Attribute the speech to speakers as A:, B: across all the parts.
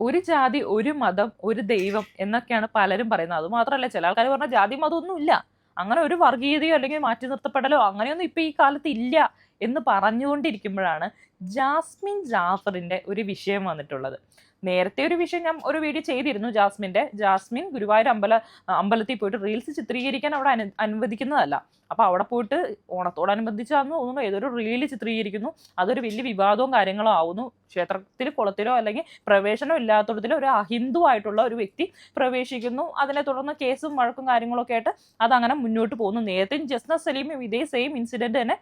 A: ഒരു ജാതി ഒരു മതം ഒരു ദൈവം എന്നൊക്കെയാണ് പലരും പറയുന്നത്. അത് മാത്രമല്ല ചില ആൾക്കാർ പറഞ്ഞ ജാതി മതമൊന്നുമില്ല അങ്ങനെ ഒരു വർഗീയതയോ അല്ലെങ്കിൽ മാറ്റി നിർത്തപ്പെടലോ അങ്ങനെയൊന്നും ഇപ്പൊ ഈ കാലത്ത് ഇല്ല. എന്ന് പറഞ്ഞുകൊണ്ടിരിക്കുമ്പോഴാണ് ജാസ്മിൻ ജാഫറിന്റെ ഒരു വിഷയം വന്നിട്ടുള്ളത്. നേരത്തെ ഒരു വിഷയം ഞാൻ ഒരു വീഡിയോ ചെയ്തിരുന്നു ജാസ്മിന്റെ. ജാസ്മിൻ ഗുരുവായൂർ അമ്പല അമ്പലത്തിൽ പോയിട്ട് റീൽസ് ചിത്രീകരിക്കാൻ അവിടെ അനു അനുവദിക്കുന്നതല്ല. അപ്പോൾ അവിടെ പോയിട്ട് ഓണത്തോടനുബന്ധിച്ചാന്ന് തോന്നുന്നു ഏതൊരു റീൽ ചിത്രീകരിക്കുന്നു. അതൊരു വലിയ വിവാദവും കാര്യങ്ങളോ ആവുന്നു. ക്ഷേത്രത്തിൽ കുളത്തിലോ അല്ലെങ്കിൽ പ്രവേശനം ഇല്ലാത്തടത്തിലോ ഒരു അഹിന്ദു ആയിട്ടുള്ള ഒരു വ്യക്തി പ്രവേശിക്കുന്നു. അതിനെ തുടർന്ന് കേസും വഴക്കും കാര്യങ്ങളൊക്കെ ആയിട്ട് അതങ്ങനെ മുന്നോട്ട് പോകുന്നു. നേരത്തെ ജസ്ന സലീമും ഇതേ സെയിം ഇൻസിഡന്റ് തന്നെ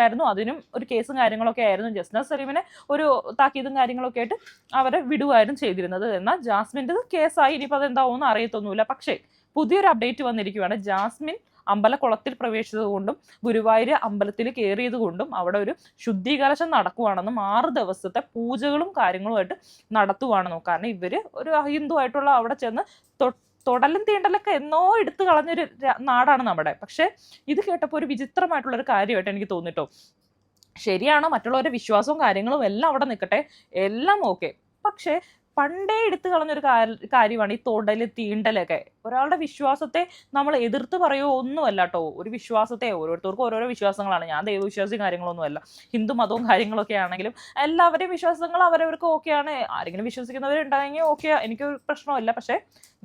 A: നടത്തിയിട്ടുണ്ടായിരുന്നു അതിനും ഒരു കേസും കാര്യങ്ങളൊക്കെ ആയിരുന്നു. ജസ്ന സലീമിനെ ഒരു താക്കീതും കാര്യങ്ങളൊക്കെ ആയിട്ട് അവരെ വിടുവായിരുന്നു ചെയ്തിരുന്നത്. എന്നാൽ ജാസ്മിന്റെ കേസായി ഇനിയിപ്പോൾ അതെന്താവുമെന്ന് അറിയത്തൊന്നുമില്ല. പക്ഷേ പുതിയൊരു അപ്ഡേറ്റ് വന്നിരിക്കുകയാണ് ജാസ്മിൻ അമ്പലക്കുളത്തിൽ പ്രവേശിച്ചതുകൊണ്ടും ഗുരുവായൂർ അമ്പലത്തിൽ കയറിയത് കൊണ്ടും അവിടെ ഒരു ശുദ്ധീകലശം നടക്കുവാണെന്നും ആറ് ദിവസത്തെ പൂജകളും കാര്യങ്ങളുമായിട്ട് നടത്തുവാണെന്നും. കാരണം ഇവർ ഒരു ഹിന്ദു ആയിട്ടുള്ള അവിടെ ചെന്ന് തൊ- തൊടലും തീണ്ടലൊക്കെ എന്നോ എടുത്തു കളഞ്ഞൊരു നാടാണ് നമ്മുടെ. പക്ഷെ ഇത് കേട്ടപ്പോൾ ഒരു വിചിത്രമായിട്ടുള്ള ഒരു കാര്യമായിട്ട് എനിക്ക് തോന്നിട്ടോ. ശരിയാണ്? മറ്റുള്ളവരുടെ വിശ്വാസവും കാര്യങ്ങളും എല്ലാം അവിടെ നിൽക്കട്ടെ എല്ലാം ഓക്കെ പക്ഷേ പണ്ടേ എടുത്തു കളഞ്ഞൊരു കാര്യമാണ് ഈ തൊടൽ തീണ്ടലൊക്കെ. ഒരാളുടെ വിശ്വാസത്തെ നമ്മൾ എതിർത്ത് പറയുമോ ഒന്നുമല്ല കേട്ടോ ഒരു വിശ്വാസത്തെ ഓരോരുത്തർക്കും ഓരോരോ വിശ്വാസങ്ങളാണ്. ഞാൻ ദൈവവിശ്വാസി കാര്യങ്ങളൊന്നും അല്ല ഹിന്ദു മതവും കാര്യങ്ങളൊക്കെ ആണെങ്കിലും എല്ലാവരുടെയും വിശ്വാസങ്ങൾ അവരവർക്ക് ഓക്കെയാണ്. ആരെങ്കിലും വിശ്വസിക്കുന്നവരുണ്ടായെങ്കിൽ ഓക്കെ എനിക്ക് പ്രശ്നമല്ല പക്ഷേ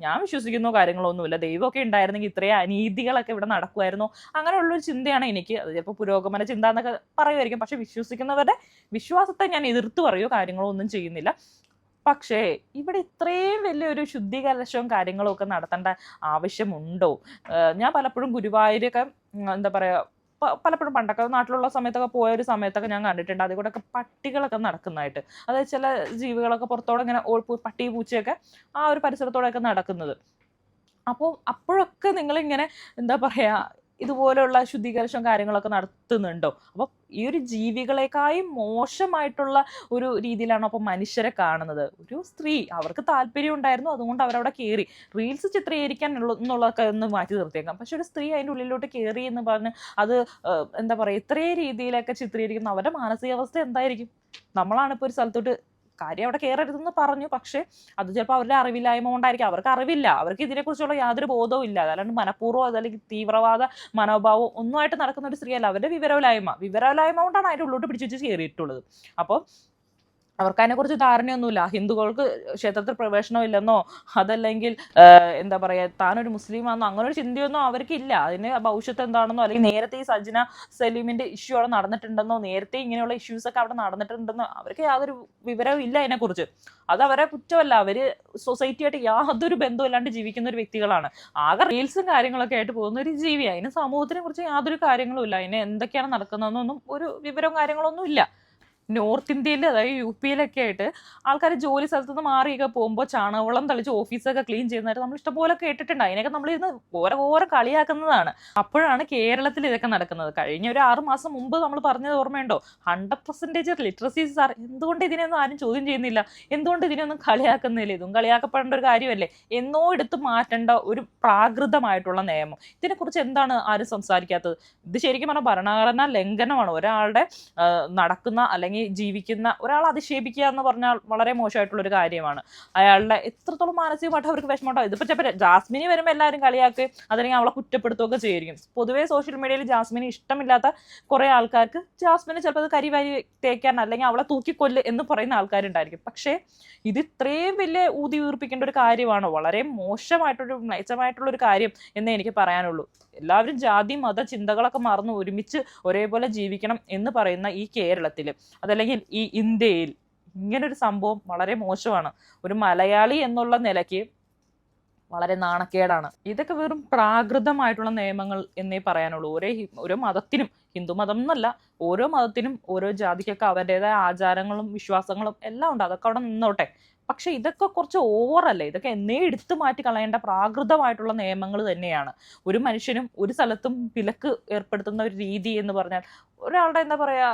A: ഞാൻ വിശ്വസിക്കുന്ന കാര്യങ്ങളൊന്നുമില്ല. ദൈവമൊക്കെ ഉണ്ടായിരുന്നെങ്കിൽ ഇത്രയും അനീതികളൊക്കെ ഇവിടെ നടക്കുമായിരുന്നു. അങ്ങനെയുള്ളൊരു ചിന്തയാണ് എനിക്ക്. അത് ചിലപ്പോൾ പുരോഗമന ചിന്ത എന്നൊക്കെ പറയുമായിരിക്കും. പക്ഷെ വിശ്വസിക്കുന്നവരുടെ വിശ്വാസത്തെ ഞാൻ എതിർത്ത് പറയുകയോ കാര്യങ്ങളോ ഒന്നും ചെയ്യുന്നില്ല. പക്ഷേ ഇവിടെ ഇത്രയും വലിയൊരു ശുദ്ധീകരണവും കാര്യങ്ങളും ഒക്കെ നടത്തേണ്ട ആവശ്യമുണ്ടോ? ഞാൻ പലപ്പോഴും ഗുരുവായൂരൊക്കെ എന്താ പറയുക പലപ്പോഴും പണ്ടൊക്കെ നാട്ടിലുള്ള സമയത്തൊക്കെ പോയ ഒരു സമയത്തൊക്കെ ഞാൻ കണ്ടിട്ടുണ്ട്. അതിൽ കൂടെ ഒക്കെ പട്ടികളൊക്കെ നടക്കുന്നതായിട്ട്. അതായത് ചില ജീവികളൊക്കെ പുറത്തോടെ ഇങ്ങനെ പട്ടി പൂച്ചയൊക്കെ ആ ഒരു പരിസരത്തോടെയൊക്കെ നടക്കുന്നത്. അപ്പോൾ അപ്പോഴൊക്കെ നിങ്ങളിങ്ങനെ എന്താ പറയുക ഇതുപോലെയുള്ള ശുദ്ധീകരണവും കാര്യങ്ങളൊക്കെ നടത്തുന്നുണ്ടോ? അപ്പോൾ ഈ ഒരു ജീവികളെക്കായും മോശമായിട്ടുള്ള ഒരു രീതിയിലാണ് അപ്പോൾ മനുഷ്യരെ കാണുന്നത്. ഒരു സ്ത്രീ അവർക്ക് താല്പര്യം ഉണ്ടായിരുന്നു അതുകൊണ്ട് അവരവിടെ കയറി റീൽസ് ചിത്രീകരിക്കാൻ എന്നുള്ളതൊക്കെ ഒന്ന് മാറ്റി നിർത്തിയേക്കാം. പക്ഷെ ഒരു സ്ത്രീ അതിന്റെ ഉള്ളിലോട്ട് കയറി എന്ന് പറഞ്ഞ് അത് എന്താ പറയുക ഇത്രയും രീതിയിലൊക്കെ ചിത്രീകരിക്കുന്ന അവരുടെ മാനസികാവസ്ഥ എന്തായിരിക്കും? നമ്മളാണിപ്പോൾ ഒരു സ്ഥലത്തോട്ട് കാര്യം അവിടെ കയറരുതെന്ന് പറഞ്ഞു. പക്ഷേ അത് ചിലപ്പോൾ അവരുടെ അറിവില്ലായ്മ കൊണ്ടായിരിക്കും. അവർക്ക് അറിവില്ല. അവർക്ക് ഇതിനെക്കുറിച്ചുള്ള യാതൊരു ബോധവും ഇല്ല. അതല്ലാണ്ട് മനഃപൂർവം അതല്ലെങ്കിൽ തീവ്രവാദ മനോഭാവം ഒന്നുമായിട്ട് നടക്കുന്ന ഒരു സ്ത്രീയല്ല. അവരുടെ വിവരമില്ലായ്മ വിവരമില്ലായ്മ കൊണ്ടാണ് അതിന്റെ ഉള്ളോട്ട് പിടിച്ചു വെച്ച് കയറിയിട്ടുള്ളത്. അപ്പോൾ അവർക്ക് അതിനെക്കുറിച്ച് ധാരണയൊന്നുമില്ല. ഹിന്ദുക്കൾക്ക് ക്ഷേത്രത്തിൽ പ്രവേശനം ഇല്ലെന്നോ അതല്ലെങ്കിൽ എന്താ പറയുക താനൊരു മുസ്ലിമാണെന്നോ അങ്ങനെ ഒരു ചിന്തയൊന്നും അവർക്കില്ല. അതിന് ഭവിഷ്യത്ത് എന്താണെന്നോ അല്ലെങ്കിൽ നേരത്തെ ഈ സജ്ന സലീമിന്റെ ഇഷ്യൂ അവിടെ നടന്നിട്ടുണ്ടെന്നോ നേരത്തെ ഇങ്ങനെയുള്ള ഇഷ്യൂസ് ഒക്കെ അവിടെ നടന്നിട്ടുണ്ടെന്നോ അവർക്ക് യാതൊരു വിവരവും ഇല്ല അതിനെക്കുറിച്ച്. അത് അവരെ കുറ്റമല്ല. അവർ സൊസൈറ്റിയായിട്ട് യാതൊരു ബന്ധമില്ലാണ്ട് ജീവിക്കുന്ന ഒരു വ്യക്തികളാണ്. ആകെ റീൽസും കാര്യങ്ങളൊക്കെ ആയിട്ട് പോകുന്ന ഒരു ജീവിയാണ് അതിന് സമൂഹത്തിനെ കുറിച്ച് യാതൊരു കാര്യങ്ങളും ഇല്ല. അതിന് എന്തൊക്കെയാണ് നടക്കുന്നതെന്നൊന്നും ഒരു വിവരവും കാര്യങ്ങളൊന്നും ഇല്ല. നോർത്ത് ഇന്ത്യയിൽ അതായത് യു പിയിലൊക്കെ ആയിട്ട് ആൾക്കാർ ജോലി സ്ഥലത്ത് നിന്ന് മാറിയൊക്കെ പോകുമ്പോൾ ചാണകവെള്ളം തളിച്ച് ഓഫീസൊക്കെ ക്ലീൻ ചെയ്യുന്നതായിട്ട് നമ്മൾ ഇഷ്ടംപോലെ കേട്ടിട്ടുണ്ട്. അതിനൊക്കെ നമ്മൾ ഇരുന്ന് ഓരോ ഓരോ കളിയാക്കുന്നതാണ്. അപ്പോഴാണ് കേരളത്തിൽ ഇതൊക്കെ നടക്കുന്നത്. കഴിഞ്ഞ ഒരു ആറ് മാസം മുമ്പ് നമ്മൾ പറഞ്ഞത് ഓർമ്മയുണ്ടോ? ഹൺഡ്രഡ് പെർസെന്റേജ് ലിറ്ററസി സാർ എന്തുകൊണ്ട് ഇതിനൊന്നും ആരും ചോദ്യം ചെയ്യുന്നില്ല? എന്തുകൊണ്ട് ഇതിനൊന്നും കളിയാക്കുന്നില്ല? ഇതും കളിയാക്കപ്പെടേണ്ട ഒരു കാര്യമല്ലേ? എന്നോ എടുത്ത് മാറ്റേണ്ട ഒരു പ്രാകൃതമായിട്ടുള്ള നിയമം. ഇതിനെക്കുറിച്ച് എന്താണ് ആരും സംസാരിക്കാത്തത്? ഇത് ശരിക്കും പറഞ്ഞാൽ ഭരണഘടനാ ലംഘനമാണ്. ഒരാളുടെ നടക്കുന്ന അല്ലെങ്കിൽ ജീവിക്കുന്ന ഒരാളെ അധിക്ഷേപിക്കുക എന്ന് പറഞ്ഞാൽ വളരെ മോശമായിട്ടുള്ള ഒരു കാര്യമാണ്. അയാളുടെ എത്രത്തോളം മാനസികമായിട്ട് അവർക്ക് വിഷമമുണ്ടാവും. ഇതിപ്പോൾ ചിലപ്പോൾ ജാസ്മിനി വരുമ്പോൾ എല്ലാവരും കളിയാക്കുകയും അതല്ലെങ്കിൽ അവളെ കുറ്റപ്പെടുത്തുകയൊക്കെ ചെയ്യുമായിരിക്കും പൊതുവേ സോഷ്യൽ മീഡിയയിൽ ജാസ്മിനി ഇഷ്ടമില്ലാത്ത കുറേ ആൾക്കാർക്ക് ജാസ്മിനെ ചിലപ്പോൾ അത് കരിവാരി തേക്കാൻ അല്ലെങ്കിൽ അവളെ തൂക്കിക്കൊല്ല് എന്ന് പറയുന്ന ആൾക്കാരുണ്ടായിരിക്കും. പക്ഷേ ഇത് ഇത്രയും വലിയ ഊതി ഉയർപ്പിക്കേണ്ട ഒരു കാര്യമാണ്. വളരെ മോശമായിട്ടൊരു മ്ലേച്ഛമായിട്ടുള്ള ഒരു കാര്യം എന്നേ എനിക്ക് പറയാനുള്ളൂ. എല്ലാവരും ജാതി മത ചിന്തകളൊക്കെ മറന്ന് ഒരുമിച്ച് ഒരേപോലെ ജീവിക്കണം എന്ന് പറയുന്ന ഈ കേരളത്തിൽ അതല്ലെങ്കിൽ ഈ ഇന്ത്യയിൽ ഇങ്ങനൊരു സംഭവം വളരെ മോശമാണ്. ഒരു മലയാളി എന്നുള്ള നിലയ്ക്ക് വളരെ നാണക്കേടാണ്. ഇതൊക്കെ വെറും പ്രാകൃതമായിട്ടുള്ള നിയമങ്ങൾ എന്നേ പറയാനുള്ളൂ. ഒരേ ഓരോ മതത്തിനും ഹിന്ദു മതം എന്നല്ല ഓരോ മതത്തിനും ഓരോ ജാതിക്കൊക്കെ അവരുടേതായ ആചാരങ്ങളും വിശ്വാസങ്ങളും എല്ലാം ഉണ്ട്. അതൊക്കെ അവിടെ നിന്നോട്ടെ. പക്ഷെ ഇതൊക്കെ കുറച്ച് ഓവറല്ലേ? ഇതൊക്കെ എന്നേ എടുത്തു മാറ്റി കളയേണ്ട പ്രാകൃതമായിട്ടുള്ള നിയമങ്ങൾ തന്നെയാണ്. ഒരു മനുഷ്യനും ഒരു സ്ഥലത്തും വിലക്ക് ഏർപ്പെടുത്തുന്ന ഒരു രീതി എന്ന് പറഞ്ഞാൽ ഒരാളുടെ എന്താ പറയാ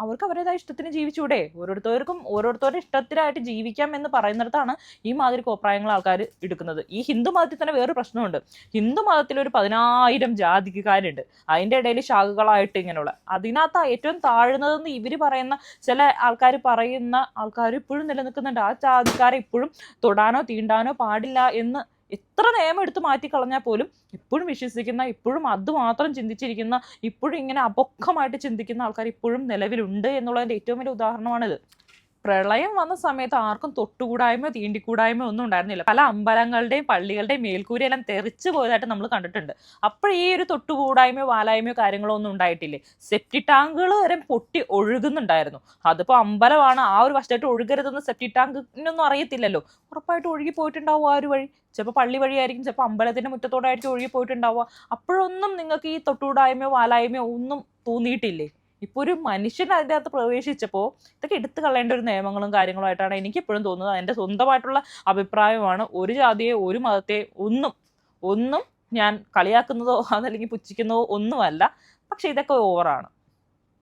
A: അവർക്ക് അവരുടേതായ ഇഷ്ടത്തിന് ജീവിച്ചൂടെ. ഓരോരുത്തർക്കും ഓരോരുത്തരുടെ ഇഷ്ടത്തിനായിട്ട് ജീവിക്കാം എന്ന് പറയുന്നിടത്താണ് ഈ മാതിരി കോപ്രായങ്ങൾ ആൾക്കാർ എടുക്കുന്നത്. ഈ ഹിന്ദു മതത്തിൽ തന്നെ വേറൊരു പ്രശ്നമുണ്ട്. ഹിന്ദു മതത്തിൽ ഒരു പതിനായിരം ജാതിക്കാരുണ്ട്. അതിന്റെ ഇടയിൽ ശാഖകളായിട്ട് ഇങ്ങനെയുള്ള. അതിനകത്ത് ഏറ്റവും താഴ്ന്നതെന്ന് ഇവർ പറയുന്ന ചില ആൾക്കാർ പറയുന്ന ആൾക്കാർ ഇപ്പോഴും നിലനിൽക്കുന്നുണ്ട്. ആ ജാതിക്കാരെ ഇപ്പോഴും തൊടാനോ തീണ്ടാനോ പാടില്ല എന്ന് എത്ര നിയമം എടുത്ത് മാറ്റിക്കളഞ്ഞാൽ പോലും ഇപ്പോഴും വിശ്വസിക്കുന്ന ഇപ്പോഴും അത് മാത്രം ചിന്തിച്ചിരിക്കുന്ന ഇപ്പോഴും ഇങ്ങനെ അപൊക്കമായിട്ട് ചിന്തിക്കുന്ന ആൾക്കാർ ഇപ്പോഴും നിലവിലുണ്ട് എന്നുള്ളതിന്റെ ഏറ്റവും വലിയ ഉദാഹരണമാണിത്. പ്രളയം വന്ന സമയത്ത് ആർക്കും തൊട്ടുകൂടായ്മ തീണ്ടിക്കൂടായ്മ ഒന്നും ഉണ്ടായിരുന്നില്ല. പല അമ്പലങ്ങളുടെയും പള്ളികളുടെയും മേൽക്കൂരയെല്ലാം തെറിച്ചു പോയതായിട്ട് നമ്മൾ കണ്ടിട്ടുണ്ട്. അപ്പോൾ ഈ ഒരു തൊട്ടുകൂടായ്മയോ വാലായ്മയോ കാര്യങ്ങളോ ഒന്നും ഉണ്ടായിട്ടില്ലേ സെപ്റ്റി ടാങ്കുകൾ വരെ പൊട്ടി ഒഴുകുന്നുണ്ടായിരുന്നു. അതിപ്പോൾ അമ്പലമാണ്. ആ ഒരു വശത്തായിട്ട് ഒഴുകരുതെന്ന് സെപ്റ്റി ടാങ്കിനൊന്നും അറിയത്തില്ലല്ലോ. ഉറപ്പായിട്ട് ഒഴുകി പോയിട്ടുണ്ടാവും ആ ഒരു വഴി. ചിലപ്പോൾ പള്ളി വഴിയായിരിക്കും ചിലപ്പോൾ അമ്പലത്തിന്റെ മുറ്റത്തോടായിരിക്കും ഒഴുകി പോയിട്ടുണ്ടാവുക. അപ്പോഴൊന്നും നിങ്ങൾക്ക് ഈ തൊട്ടുകൂടായ്മയോ വാലായ്മയോ ഒന്നും തോന്നിയിട്ടില്ലേ? ഇപ്പോൾ ഒരു മനുഷ്യൻ അതിന്റെ അകത്ത് പ്രവേശിച്ചപ്പോൾ ഇതൊക്കെ എടുത്തു കളയേണ്ട ഒരു നിയമങ്ങളും കാര്യങ്ങളുമായിട്ടാണ് എനിക്ക് എപ്പോഴും തോന്നുന്നത്. എന്റെ സ്വന്തമായിട്ടുള്ള അഭിപ്രായമാണ് ഒരു ജാതിയെ ഒരു മതത്തെ ഒന്നും ഒന്നും ഞാൻ കളിയാക്കുന്നതോ അതല്ലെങ്കിൽ പുച്ഛിക്കുന്നതോ ഒന്നുമല്ല. പക്ഷേ ഇതൊക്കെ ഓവറാണ്